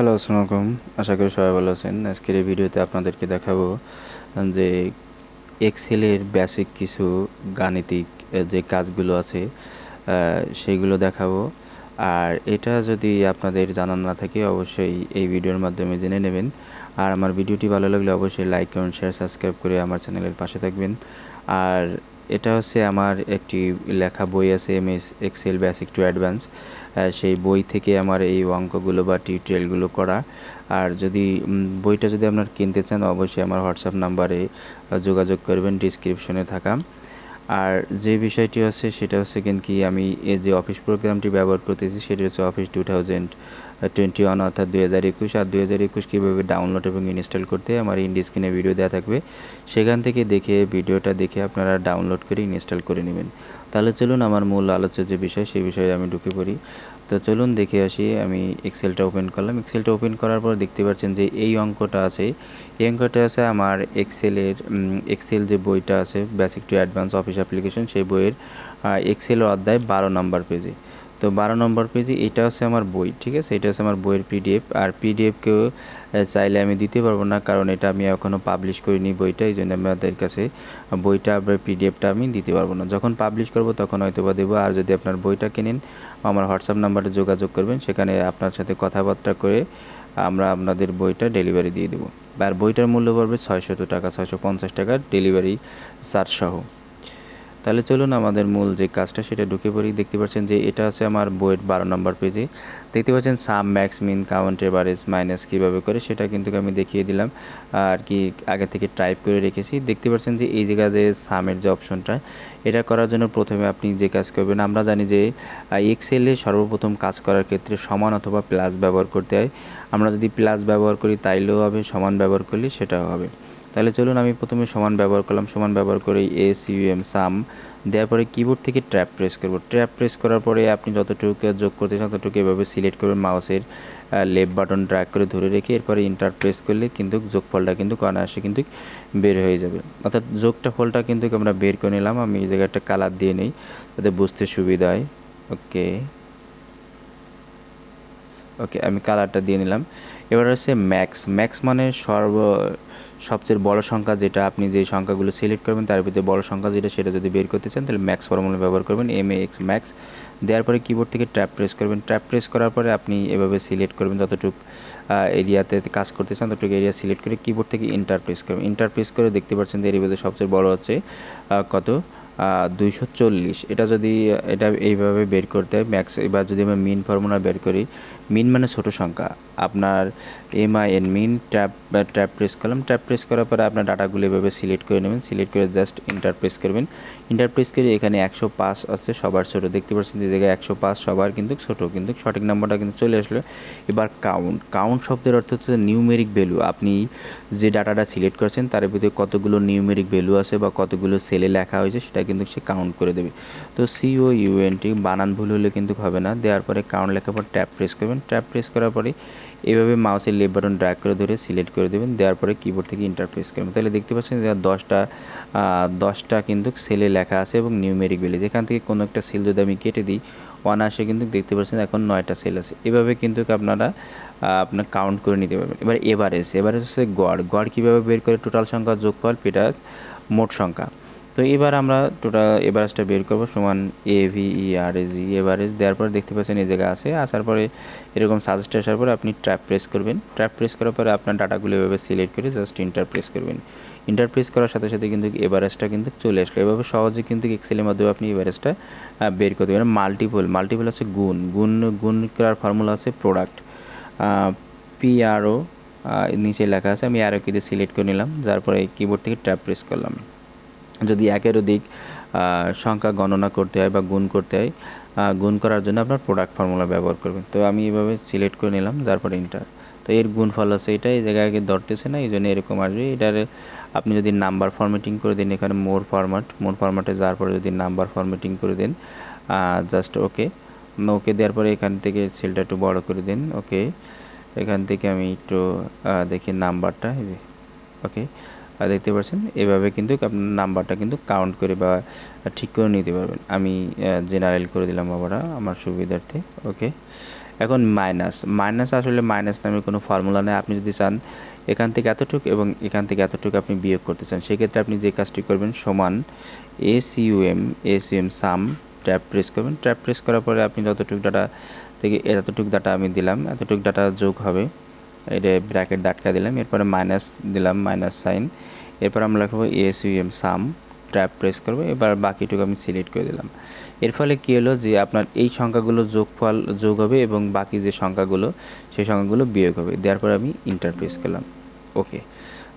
Hello, আসসালামু আলাইকুম। আশা করি সবাই ভালো আছেন। আজকের এই ভিডিওতে আপনাদেরকে দেখাবো যে এক্সেলের বেসিক কিছু গাণিতিক যে কাজগুলো আছে সেইগুলো দেখাবো। আর এটা যদি আপনাদের জানান না থাকে, অবশ্যই এই ভিডিওর মাধ্যমে জেনে নেবেন। আর আমার ভিডিওটি ভালো লাগলে অবশ্যই লাইক কমেন্ট শেয়ার সাবস্ক্রাইব করে আমার চ্যানেলের পাশে থাকবেন। আর এটা হচ্ছে আমার একটি লেখা বই আছে, M S Excel basic to advance সেই বই থেকে আমার এই অঙ্কগুলো বা টিউটোরিয়ালগুলো করা। আর যদি বইটা যদি আপনার কিনতে চান, অবশ্যই আমার হোয়াটসঅ্যাপ নাম্বারে যোগাযোগ করবেন ডিসক্রিপশনে থাকা। আর যে বিষয়টি হচ্ছে, সেটা হচ্ছে কিন্তু কি, আমি এই যে অফিস প্রোগ্রামটি ব্যবহার করতেছি, সেটি হচ্ছে office two thousand twenty one অর্থাৎ দুই হাজার একুশ। আর দুই হাজার একুশ কীভাবে ডাউনলোড এবং ইনস্টল করতে, আমার ইন্ডি স্ক্রিনে ভিডিও দেওয়া থাকবে। সেখান থেকে দেখে ভিডিওটা দেখে আপনারা ডাউনলোড করে ইনস্টল করে নেবেন। তাহলে চলুন, আমার মূল আলোচ্য যে বিষয়, সেই বিষয়ে আমি ঢুকে পড়ি। তো চলুন দেখে আসি, আমি এক্সেলটা ওপেন করলাম। এক্সেলটা ওপেন করার পর দেখতে পাচ্ছেন যে এই অঙ্কটা আছে। এই অঙ্কটা আছে আমার এক্সেলের এক্সেল যে বইটা আছে basic to advance office application সেই বইয়ের এক্সেল অধ্যায় বারো নম্বর পেজে তো বারো নম্বর পেজে এটা হচ্ছে আমার বই, ঠিক আছে? এটা হচ্ছে আমার বইয়ের পিডিএফ আর পিডিএফকেও চাইলে আমি দিতে পারব না, কারণ এটা আমি এখনও পাবলিশ করিনি বইটা, এই জন্য আপনাদের কাছে বইটা পিডিএফটা আমি দিতে পারব না। যখন পাবলিশ করব, তখন হয়তো বা দেবো। আর যদি আপনার বইটা কেনেন, আমার হোয়াটসঅ্যাপ নাম্বারে যোগাযোগ করবেন, সেখানে আপনার সাথে কথাবার্তা করে আমরা আপনাদের বইটা ডেলিভারি দিয়ে দেবো। আর বইটার মূল্য পড়বে ছয়শত টাকা ছয়শো পঞ্চাশ টাকা ডেলিভারি চার্জ সহ। তাহলে চলুন আমাদের মূল যে কাজটা, সেটা ঢুকে পড়ি। দেখতে পাচ্ছেন যে এটা আছে আমার বইয়ের বারো নম্বর পেজে। দেখতে পাচ্ছেন sum max min count average minus কীভাবে করে, সেটা কিন্তু আমি দেখিয়ে দিলাম। আর কি আগে থেকে টাইপ করে রেখেছি। দেখতে পাচ্ছেন যে এই জায়গা যে সামের যে অপশনটা এটা করার জন্য প্রথমে আপনি যে কাজ করবেন, আমরা জানি যে এক্সেলে সর্বপ্রথম কাজ করার ক্ষেত্রে সমান অথবা প্লাস ব্যবহার করতে হয়। আমরা যদি প্লাস ব্যবহার করি, তাইলেও হবে, সমান ব্যবহার করলে সেটাও হবে। তাহলে চলুন আমি প্রথমে সমান ব্যবহার করলাম, সমান ব্যবহার করে এস ইউএম সাম দেওয়ার পরে কিবোর্ড থেকে ট্র্যাপ প্রেস করব। ট্র্যাপ প্রেস করার পরে আপনি যতটুকু যোগ করতে চান ততটুকু এভাবে সিলেক্ট করবেন মাউসের লেফট বাটন ড্র্যাগ করে ধরে রেখে এরপরে ইন্টার প্রেস করলে কিন্তু যোগফলটা কিন্তু অনায়াসে কিন্তু বের হয়ে যাবে। অর্থাৎ যোগটা ফলটা কিন্তু আমরা বের করে নিলাম, আমি এই জায়গায় একটা কালার দিয়ে নেই যাতে বুঝতে সুবিধা হয়। ওকে ওকে আমি কালারটা দিয়ে নিলাম। এবার হচ্ছে ম্যাক্স ম্যাক্স মানে সর্ব, সবচেয়ে বড় সংখ্যা যেটা আপনি যে সংখ্যাগুলো সিলেক্ট করবেন, তার ভিতরে বড় সংখ্যা যেটা সেটা যদি বের করতে চান, তাহলে ম্যাক্স ফর্মুলা ব্যবহার করবেন এম এক্স ম্যাক্স দেওয়ার পরে কিবোর্ড থেকে ট্র্যাপ প্রেস করবেন ট্র্যাপ প্রেস করার পরে আপনি এভাবে সিলেক্ট করবেন যতটুকু এরিয়াতে কাজ করতে চান, ততটুকু এরিয়া সিলেক্ট করে কিবোর্ড থেকে ইন্টার প্রেস করবেন। ইন্টার প্রেস করে দেখতে পাচ্ছেন যে এর ভিতরে সবচেয়ে বড় হচ্ছে কত? দুইশো চল্লিশ। এটা যদি, এটা এইভাবে বের করতে হয় ম্যাক্স এবার যদি আমরা মিন ফর্মুলা বের করি মিন মানে ছোট সংখ্যা। আপনার M I N min tab tab press করলাম ট্যাপ প্রেস করার পরে আপনার ডাটাগুলো এভাবে সিলেক্ট করে নেবেন। সিলেক্ট করে জাস্ট ইন্টার প্রেস করবেন। ইন্টার প্রেস করে এখানে একশো পাঁচ আছে সবার ছোটো। দেখতে পাচ্ছেন যে জায়গায় একশো পাঁচ সবার কিন্তু ছোটো কিন্তু সঠিক নাম্বারটা কিন্তু চলে আসলো। এবার কাউন্ট কাউন্ট শব্দের অর্থ হচ্ছে নিউমেরিক ভ্যালু আপনি যে ডাটাটা সিলেক্ট করছেন তার ভিতরে কতগুলো নিউমেরিক ভ্যালু আছে বা কতগুলো সেলে লেখা হয়েছে সেটা কিন্তু সে কাউন্ট করে দেবে। তো সিও ইউএনটি বানান ভুল হলে কিন্তু হবে না। দেওয়ার পরে কাউন্ট লেখার পর ট্যাপ প্রেস করবেন। ট্যাপ প্রেস করার পরে এভাবে মাউসের লেফট বাটন ড্র্যাগ করে ধরে সিলেক্ট করে দেবেন, দেওয়ার পরে কিবোর্ড থেকে ইন্টারপ্রেস করবেন। তাহলে দেখতে পাচ্ছেন যে দশটা দশটা কিন্তু সেলে লেখা আছে এবং নিউমেরিক ভ্যালু যেখান থেকে কোনো একটা সেল যদি আমি কেটে দিই আসে কিন্তু দেখতে পাচ্ছেন এখন নয়টা সেল আছে। এভাবে কিন্তু আপনারা আপনার কাউন্ট করে নিতে পারবেন। এবার এভারেজ এভারেজ হচ্ছে গড়। গড় কীভাবে বের করে? টোটাল সংখ্যা যোগফল পেটাস মোট সংখ্যা। তো এবার আমরা টোটাল এভারেজটা বের করব, সমান A V E R A G average দেওয়ার পরে দেখতে পাচ্ছেন এই জায়গায় আছে, আসার পরে এরকম সাজেস্ট আসার পরে আপনি ট্র্যাপ প্রেস করবেন। ট্র্যাপ প্রেস করার পরে আপনার ডাটাগুলো এভাবে সিলেক্ট করে জাস্ট ইন্টার প্রেস করবেন। ইন্টার প্রেস করার সাথে সাথে কিন্তু এভারেজটা কিন্তু চলে আসলো। এভাবে সহজে কিন্তু এক্সেলের মাধ্যমে আপনি এভারেজটা বের করতে পারেন মাল্টিপল মাল্টিপল হচ্ছে গুণ। গুণ গুণ করার ফর্মুলা হচ্ছে প্রোডাক্ট পিআরও নিচে লেখা আছে, আমি আরও কিতে সিলেক্ট করে নিলাম, যার পরে কিবোর্ড থেকে ট্র্যাপ প্রেস করলাম। যদি একের অধিক সংখ্যা গণনা করতে হয় বা গুণ করতে হয় গুণ করার জন্য আপনার প্রোডাক্ট ফর্মুলা ব্যবহার করবেন। তো আমি এভাবে সিলেক্ট করে নিলাম, তারপরে ইন্টার তো এর গুণফল আছে এটা, এই জায়গায় আগে ধরতেছে না এই জন্য এরকম আসবে। এটার আপনি যদি নাম্বার ফরম্যাটিং করে দিন, এখানে মোর ফরম্যাট মোর ফরম্যাটে যাওয়ার পরে যদি নাম্বার ফরম্যাটিং করে দেন জাস্ট ওকে ওকে দেওয়ার পরে এখান থেকে সেলটা একটু বড় করে দিন ওকে এখান থেকে আমি একটু দেখি নাম্বারটা ওকে দেখতে পাচ্ছেন, এভাবে কিন্তু আপনার নাম্বারটা কিন্তু কাউন্ট করে বা ঠিক করে নিতে পারবেন। আমি জেনারেল করে দিলাম বাবারা আমার সুবিধার্থে ওকে এখন মাইনাস মাইনাস আসলে মাইনাস নামে কোনো ফর্মুলা নেই। আপনি যদি চান এখান থেকে এতটুকু এবং এখান থেকে এতটুকু আপনি বিয়োগ করতে চান, সেক্ষেত্রে আপনি যে কাজটি করবেন সমান এ সিউএম এ সিএম সাম ট্যাপ প্রেস করবেন। ট্যাপ প্রেস করার পরে আপনি যতটুকু ডাটা থেকে, এতটুকু ডাটা আমি দিলাম, এতটুকু ডাটা যোগ হবে। এটা ব্র্যাকেট দাটকা দিলাম, এরপরে মাইনাস দিলাম মাইনাস সাইন এরপর আমরা লিখব S U M sum tab press করব, এবার বাকিটুকু আমি সিলেক্ট করে দিলাম। এর ফলে কী হলো যে আপনার এই সংখ্যাগুলো যোগফল যোগ হবে এবং বাকি যে সংখ্যাগুলো, সেই সংখ্যাগুলো বিয়োগ হবে। দেওয়ার পর আমি ইন্টার প্রেস করলাম। ওকে।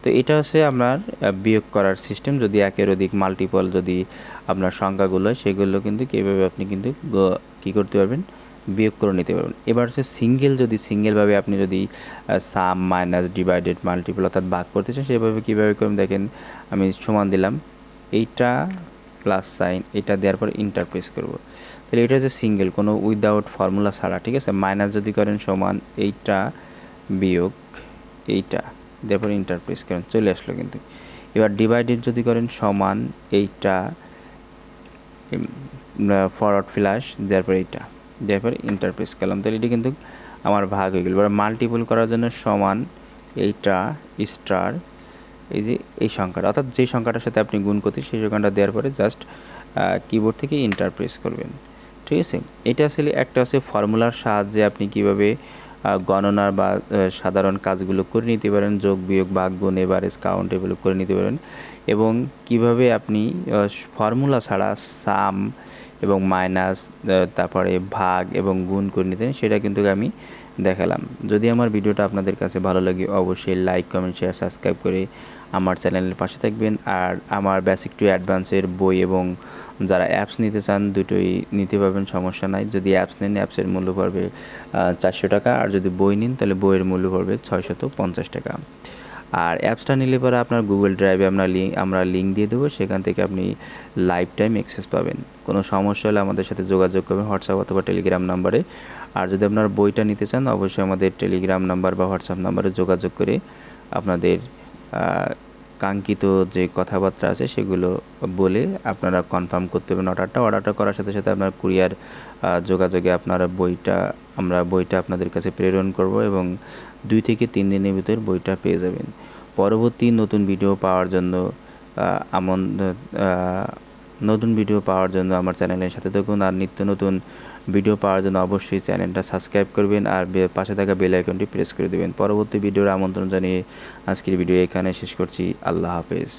তো এটা হচ্ছে আপনার বিয়োগ করার সিস্টেম যদি একের অধিক মাল্টিপল যদি আপনার সংখ্যাগুলো সেগুলো কিন্তু কীভাবে আপনি কিন্তু কী করতে পারবেন? বিয়োগ করে নিতে পারবেন। এবার হচ্ছে সিঙ্গেল যদি সিঙ্গেলভাবে আপনি যদি সাম মাইনাস ডিভাইডেড মাল্টিপল অর্থাৎ ভাগ করতে চান, সেভাবে কীভাবে করবেন? দেখেন, আমি সমান দিলাম। এইটা প্লাস সাইন এটা দেওয়ার পর ইন্টার প্রেস করব। তাহলে এটা হচ্ছে সিঙ্গেল কোনো উইদাউট ফর্মুলা ছাড়া, ঠিক আছে? মাইনাস যদি করেন সমান এইটা বিয়োগ এইটা, দেওয়ার পর ইন্টার প্রেস করেন, চলে আসলো কিন্তু। এবার ডিভাইডেড যদি করেন সমান এইটা ফরওয়ার্ড ফ্ল্যাশ দেওয়ার পর এইটা। দেওয়ার পর ইন্টার প্রেস করলাম। তাহলে এটি কিন্তু আমার ভাগ হয়ে গেল। এবার মাল্টিপল করার জন্য সমান এইটা স্টার এই যে এই সংখ্যাটা। অর্থাৎ যে সংখ্যাটার সাথে আপনি গুণ করতে সেই সংখ্যাটা দেওয়ার পরে জাস্ট কিবোর্ড থেকে ইন্টার প্রেস করবেন। ঠিক আছে? এটা আসলে একটা আছে ফর্মুলার সাহায্যে আপনি কীভাবে গণনার বা সাধারণ কাজগুলো করে নিতে পারেন। যোগ, বিয়োগ, ভাগ, গুণ এভারেজ কাউন্ট এগুলো করে নিতে পারেন। এবং কীভাবে আপনি ফর্মুলা ছাড়া সাম এবং মাইনাস তারপরে ভাগ এবং গুণ করে নিতেন, সেটা কিন্তু আমি দেখালাম। যদি আমার ভিডিওটা আপনাদের কাছে ভালো লাগে, অবশ্যই লাইক কমেন্ট শেয়ার সাবস্ক্রাইব করে আমার চ্যানেলের পাশে থাকবেন। আর আমার বেসিক টু অ্যাডভান্সের বই এবং যারা অ্যাপস নিতে চান, দুটোই নিতে পারবেন, সমস্যা নাই। যদি অ্যাপস নেন অ্যাপসের মূল্য পড়বে চারশো টাকা। আর যদি বই নিন, তাহলে বইয়ের মূল্য পড়বে ছয়শত পঞ্চাশ টাকা। আর অ্যাপসটা নিলে পরে আপনার গুগল ড্রাইভে আমরা লিঙ্ক আমরা লিঙ্ক দিয়ে দেবো, সেখান থেকে আপনি লাইফ টাইম অ্যাক্সেস পাবেন। কোনো সমস্যা হলে আমাদের সাথে যোগাযোগ করবেন হোয়াটসঅ্যাপ অথবা টেলিগ্রাম নাম্বারে আর যদি আপনার বইটা নিতে চান, অবশ্যই আমাদের টেলিগ্রাম নাম্বার বা হোয়াটসঅ্যাপ নাম্বারে যোগাযোগ করে আপনাদের কাঙ্ক্ষিত যে কথাবার্তা আছে সেগুলো বলে আপনারা কনফার্ম করতে হবেন অর্ডারটা অর্ডারটা করার সাথে সাথে আপনার কুরিয়ার যোগাযোগে আপনারা বইটা, আমরা বইটা আপনাদের কাছে প্রেরণ করব এবং দুই থেকে তিন দিনের ভিতর বইটা পেয়ে যাবেন। পরবর্তী নতুন ভিডিও পাওয়ার জন্য আমন নতুন ভিডিও পাওয়ার জন্য আমার চ্যানেলের সাথে থাকুন আর নিত্য নতুন ভিডিও পাওয়ার জন্য অবশ্যই চ্যানেলটা সাবস্ক্রাইব করবেন আর পাশে থাকা বেল আইকনটি প্রেস করে দেবেন। পরবর্তী ভিডিওর আমন্ত্রণ জানিয়ে আজকের ভিডিও এখানে শেষ করছি। আল্লাহ হাফেজ।